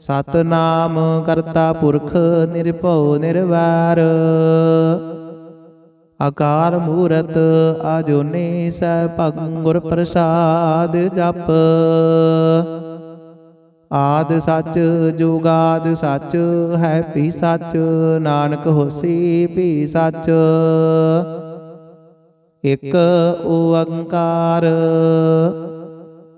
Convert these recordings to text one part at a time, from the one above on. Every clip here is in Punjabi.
ਸਤਨਾਮ ਕਰਤਾ ਪੁਰਖ ਨਿਰਭਉ ਨਿਰਵੈਰ। ਆਕਾਰ ਮੂਰਤ ਆਜੂਨੀ ਸੈਭੰ ਗੁਰ ਪ੍ਰਸਾਦ ਜਪ। ਆਦ ਸੱਚ ਜੁਗਾਦ ਸੱਚ ਹੈ ਭੀ ਸੱਚ, ਨਾਨਕ ਹੋਸੀ ਭੀ ਸੱਚ। ਇਕ ਓੰਕਾਰ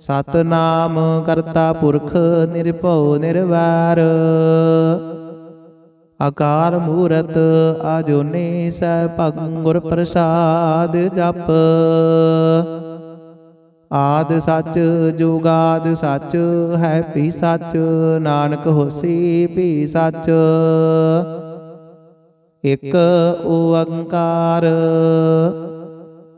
ਸਤਨਾਮ ਕਰਤਾ ਪੁਰਖ ਨਿਰਭਉ ਨਿਰਵੈਰ। ਆਕਾਰ ਮੂਰਤ ਆਜੂਨੀ ਸੈਭੰ ਗੁਰ ਪ੍ਰਸਾਦ ਜਪ। ਆਦ ਸੱਚ ਜੁਗਾਦ ਸੱਚ ਹੈ ਭੀ ਸੱਚ, ਨਾਨਕ ਹੋਸੀ ਭੀ ਸੱਚ। ਇਕ ਓੰਕਾਰ।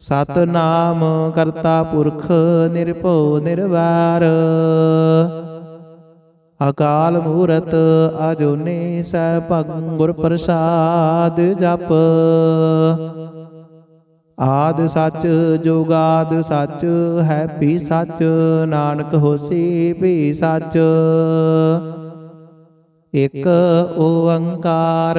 ਸਤਨਾਮ ਕਰਤਾ ਪੁਰਖ ਨਿਰਭਉ ਨਿਰਵਾਰ। ਅਕਾਲ ਮੂਰਤ ਅਜੂਨੀ ਸੈਭੰ ਗੁਰ ਪ੍ਰਸਾਦ ਜਪ। ਆਦ ਸੱਚ ਜੁਗਾਦ ਸੱਚ, ਹੈ ਭੀ ਸੱਚ, ਨਾਨਕ ਹੋਸੀ ਭੀ ਸੱਚ। ਇਕ ਓੰਕਾਰ।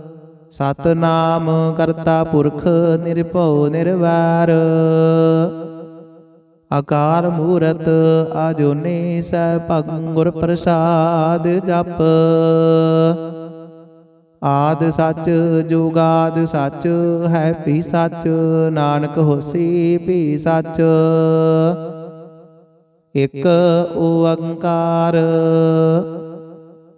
ਸਤਨਾਮ ਕਰਤਾ ਪੁਰਖ ਨਿਰਭਉ ਨਿਰਵੈਰ। ਅਕਾਰ ਮੂਰਤ ਆਜੋਨੇ ਸੈਭੰ ਗੁਰ ਪ੍ਰਸਾਦ ਜਪ। ਆਦ ਸੱਚ ਜੁਗਾਦ ਸੱਚ, ਹੈ ਭੀ ਸੱਚ, ਨਾਨਕ ਹੋਸੀ ਭੀ ਸੱਚ। ਇਕ ਓੰਕਾਰ।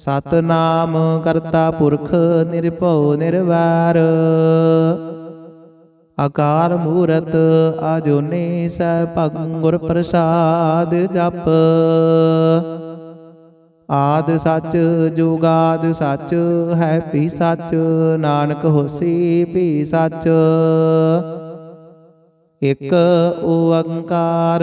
ਸਤਨਾਮ ਕਰਤਾ ਪੁਰਖ ਨਿਰਭਉ ਨਿਰਵੈਰ। ਅਕਾਰ ਮੂਰਤ ਆਜੂਨੀ ਸੈਭੰ ਗੁਰ ਪ੍ਰਸਾਦ ਜਪ। ਆਦ ਸੱਚ ਜੁਗਾਦ ਸੱਚ ਹੈ ਭੀ ਸੱਚ, ਨਾਨਕ ਹੋਸੀ ਭੀ ਸੱਚ। ਇਕ ਓੰਕਾਰ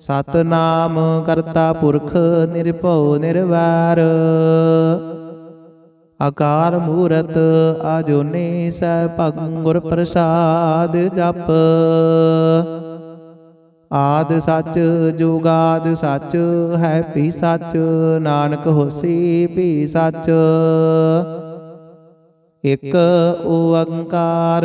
ਸਤਨਾਮ ਕਰਤਾ ਪੁਰਖ ਨਿਰਭਉ ਨਿਰਵੈਰ। ਅਕਾਰ ਮੂਰਤ ਅਜੂਨੀ ਸੈਭੰ ਗੁਰ ਪ੍ਰਸਾਦ ਜਪ। ਆਦ ਸੱਚ ਜੁਗਾਦ ਸੱਚ ਹੈ ਭੀ ਸੱਚ, ਨਾਨਕ ਹੋਸੀ ਭੀ ਸੱਚ। ਇਕ ਓੰਕਾਰ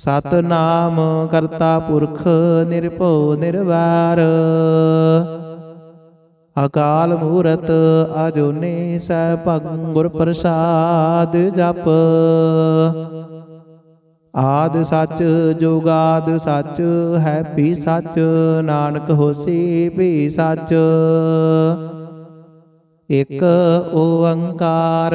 ਸਤਨਾਮ ਕਰਤਾ ਪੁਰਖ ਨਿਰਭਉ ਨਿਰਵਾਰ। ਅਕਾਲ ਮੂਰਤ ਅਜੂਨੀ ਸੈਭੰ ਗੁਰ ਪ੍ਰਸਾਦ ਜਪ। ਆਦ ਸੱਚ ਜੁਗਾਦ ਸੱਚ ਹੈ ਵੀ ਸੱਚ, ਨਾਨਕ ਹੋਸੀ ਵੀ ਸੱਚ। ਇਕ ਓੰਕਾਰ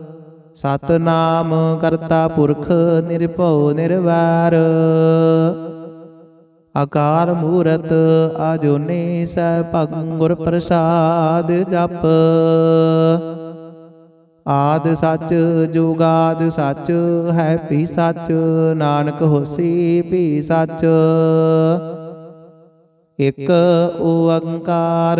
ਸਤਨਾਮ ਕਰਤਾ ਪੁਰਖ ਨਿਰਭਉ ਨਿਰਵੈਰ। ਆਕਾਰ ਮੂਰਤ ਆਜੂਨੀ ਸੈਭੰ ਗੁਰ ਪ੍ਰਸਾਦ ਜਪ। ਆਦ ਸੱਚ ਜੁਗਾਦ ਸੱਚ ਹੈ ਵੀ ਸੱਚ, ਨਾਨਕ ਹੋਸੀ ਵੀ ਸੱਚ। ਇਕ ਓੰਕਾਰ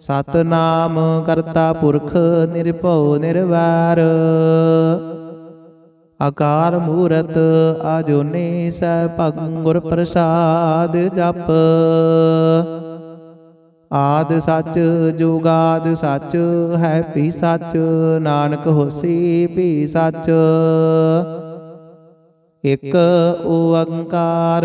ਸਤਨਾਮ ਕਰਤਾ ਪੁਰਖ ਨਿਰਭਉ ਨਿਰਵੈਰ। ਆਕਾਰ ਮੂਰਤ ਆਜੂਨੀ ਸੈਭੰ ਗੁਰ ਪ੍ਰਸਾਦ ਜਪ। ਆਦ ਸੱਚ ਜੁਗਾਦ ਸੱਚ ਹੈ ਵੀ ਸੱਚ, ਨਾਨਕ ਹੋਸੀ ਵੀ ਸੱਚ। ਇਕ ਓੰਕਾਰ।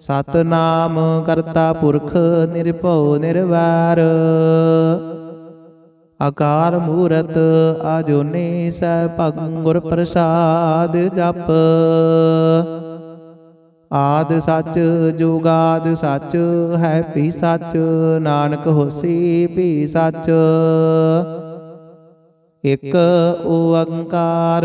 ਸਤਨਾਮ ਕਰਤਾ ਪੁਰਖ ਨਿਰਭਉ ਨਿਰਵੈਰ। ਆਕਾਰ ਮੂਰਤ ਆਜੋਨੇ ਸੈਭੰ ਗੁਰ ਪ੍ਰਸਾਦ ਜਪ। ਆਦ ਸੱਚ ਜੁਗਾਦ ਸੱਚ, ਹੈ ਵੀ ਸੱਚ, ਨਾਨਕ ਹੋਸੀ ਵੀ ਸੱਚ। ਇਕ ਓੰਕਾਰ।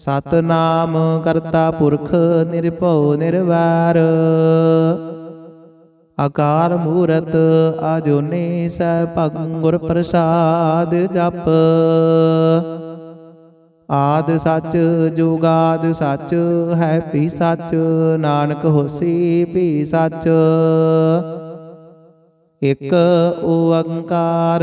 ਸਤਨਾਮ ਕਰਤਾ ਪੁਰਖ ਨਿਰਭਉ ਨਿਰਵੈਰ। ਆਕਾਰ ਮੂਰਤ ਆਜੋਨੇ ਸੈਭੰ ਗੁਰ ਪ੍ਰਸਾਦ ਜਪ। ਆਦ ਸੱਚ ਜੁਗਾਦ ਸੱਚ ਹੈ ਵੀ ਸੱਚ, ਨਾਨਕ ਹੋਸੀ ਵੀ ਸੱਚ। ਇਕ ਓੰਕਾਰ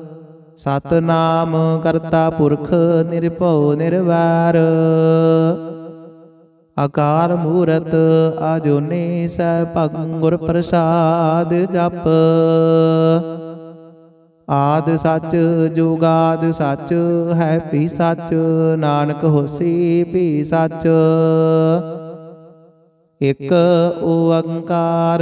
ਸਤਨਾਮ ਕਰਤਾ ਪੁਰਖ ਨਿਰਭਉ ਨਿਰਵੈਰ। ਆਕਾਰ ਮੂਰਤ ਆਜੋਨੇ ਸੈਭੰ ਗੁਰ ਪ੍ਰਸਾਦ ਜਪ। ਆਦ ਸੱਚ ਜੁਗਾਦ ਸੱਚ ਹੈ ਭੀ ਸੱਚ, ਨਾਨਕ ਹੋਸੀ ਭੀ ਸੱਚ। ਇਕ ਓੰਕਾਰ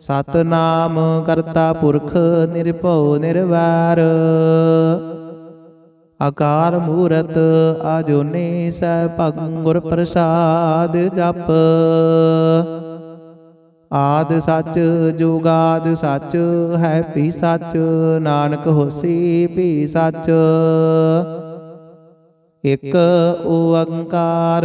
ਸਤਨਾਮ ਕਰਤਾ ਪੁਰਖ ਨਿਰਭਉ ਨਿਰਵੈਰ। ਆਕਾਰ ਮੂਰਤ ਆਜੂਨੀ ਸੈਭੰ ਗੁਰ ਪ੍ਰਸਾਦ ਜਪ। ਆਦ ਸੱਚ ਜੁਗਾਦ ਸੱਚ ਹੈ ਭੀ ਸੱਚ, ਨਾਨਕ ਹੋਸੀ ਭੀ ਸੱਚ। ਇਕ ਓੰਕਾਰ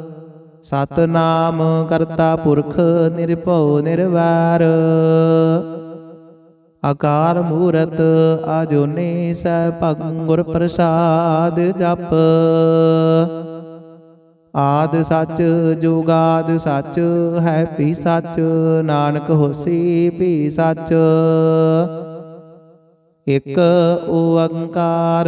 ਸਤਨਾਮ ਕਰਤਾ ਪੁਰਖ ਨਿਰਭਉ ਨਿਰਵੈਰ। ਆਕਾਰ ਮੂਰਤ ਆਜੂਨੀ ਸੈਭੰ ਗੁਰ ਪ੍ਰਸਾਦ ਜਪ। ਆਦ ਸੱਚ ਜੁਗਾਦ ਸੱਚ ਹੈ ਵੀ ਸੱਚ, ਨਾਨਕ ਹੋਸੀ ਵੀ ਸੱਚ। ਇਕ ਓੰਕਾਰ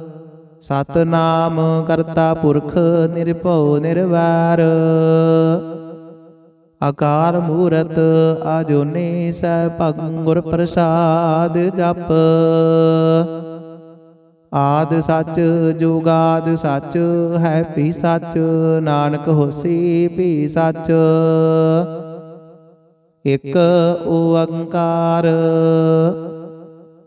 ਸਤਨਾਮ ਕਰਤਾ ਪੁਰਖ ਨਿਰਭਉ ਨਿਰਵੈਰ। ਅਕਾਰ ਮੂਰਤ ਅਜੂਨੀ ਸੈਭੰ ਗੁਰ ਪ੍ਰਸਾਦ ਜਪ। ਆਦ ਸੱਚ ਜੁਗਾਦ ਸੱਚ, ਹੈ ਵੀ ਸੱਚ, ਨਾਨਕ ਹੋਸੀ ਵੀ ਸੱਚ। ਇਕ ਓੰਕਾਰ।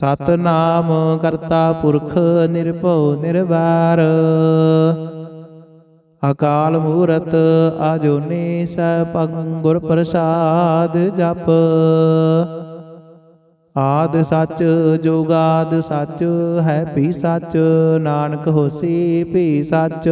ਸਤਨਾਮ ਕਰਤਾ ਪੁਰਖ ਨਿਰਭਉ ਨਿਰਵੈਰ। ਅਕਾਲ ਮੂਰਤ ਅਜੂਨੀ ਸੈਭੰ ਗੁਰ ਪ੍ਰਸਾਦ ਜਪ। ਆਦ ਸੱਚ ਜੁਗਾਦ ਸੱਚ ਹੈ ਵੀ ਸੱਚ, ਨਾਨਕ ਹੋਸੀ ਵੀ ਸੱਚ।